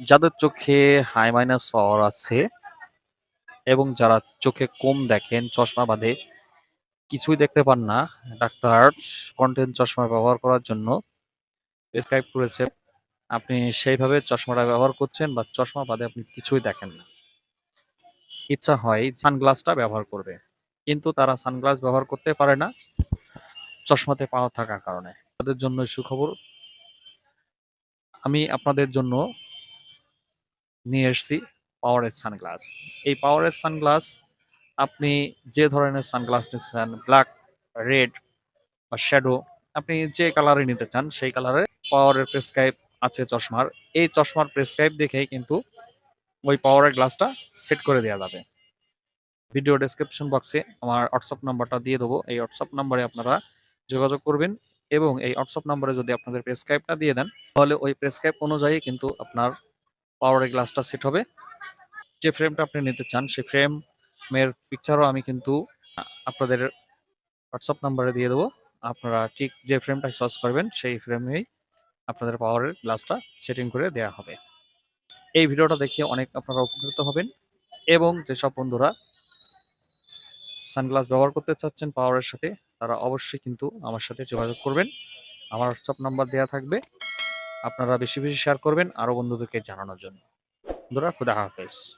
যাদের চোখে high minus পাওয়ার আছে এবং যারা চোখে কম দেখেন, চশমা বাদে কিছুই দেখতে পান না। ডাক্তার কন্টেন্ট চশমা ব্যবহার করার জন্য প্রেসক্রাইব করেছে। আপনি সেইভাবে চশমাটা ব্যবহার করছেন বা চশমা বাদে আপনি কিছুই দেখেন না। ইচ্ছা হয় সানগ্লাসটা ব্যবহার করবে। কিন্তু তারা সানগ্লাস ব্যবহার করতে পারে না চশমাতে পাওয়ার থাকার কারণে। তাদের জন্য সুখবর। আমি আপনাদের জন্য নিয়ে এসেছি পাওয়ারের সানগ্লাস। এই পাওয়ারের সানগ্লাস, আপনি যে ধরনের সানগ্লাস নিতে চান ব্ল্যাক রেড বা শ্যাডো আপনি যে কালারে নিতে চান, সেই কালারে পাওয়ারের প্রেসক্রাইব আছে চশমার। এই চশমার প্রেসক্রাইব দেখেই কিন্তু ওই পাওয়ারের গ্লাসটা সেট করে দেওয়া যাবে। ভিডিও ডেসক্রিপশন বক্সে আমার হোয়াটসঅ্যাপ নাম্বারটা দিয়ে দেবো। এই হোয়াটসঅ্যাপ নাম্বারে আপনারা যোগাযোগ করবেন এবং এই হোয়াটসঅ্যাপ নাম্বারে যদি আপনাদের প্রেসক্রাইবটা দিয়ে দেন, তাহলে ওই প্রেসক্রাইব অনুযায়ী কিন্তু আপনার পাওয়ারের গ্লাসটা সেট হবে। যে ফ্রেমটা আপনি নিতে চান সেই ফ্রেমের পিকচারও আমি কিন্তু আপনাদের হোয়াটসঅ্যাপ নাম্বারে দিয়ে দেবো। আপনারা ঠিক যে ফ্রেমটা সার্চ করবেন, সেই ফ্রেমেই আপনাদের পাওয়ারের গ্লাসটা সেটিং করে দেওয়া হবে। এই ভিডিওটা দেখে অনেক আপনারা উপকৃত হবেন এবং যেসব বন্ধুরা সানগ্লাস ব্যবহার করতে চাচ্ছেন পাওয়ারের সাথে, তারা অবশ্যই কিন্তু আমার সাথে যোগাযোগ করবেন। আমার হোয়াটসঅ্যাপ নাম্বার দেওয়া থাকবে। আপনারা বেশি বেশি শেয়ার করবেন আরও বন্ধুদেরকে জানানোর জন্য। বন্ধুরা খুদা হাফেজ।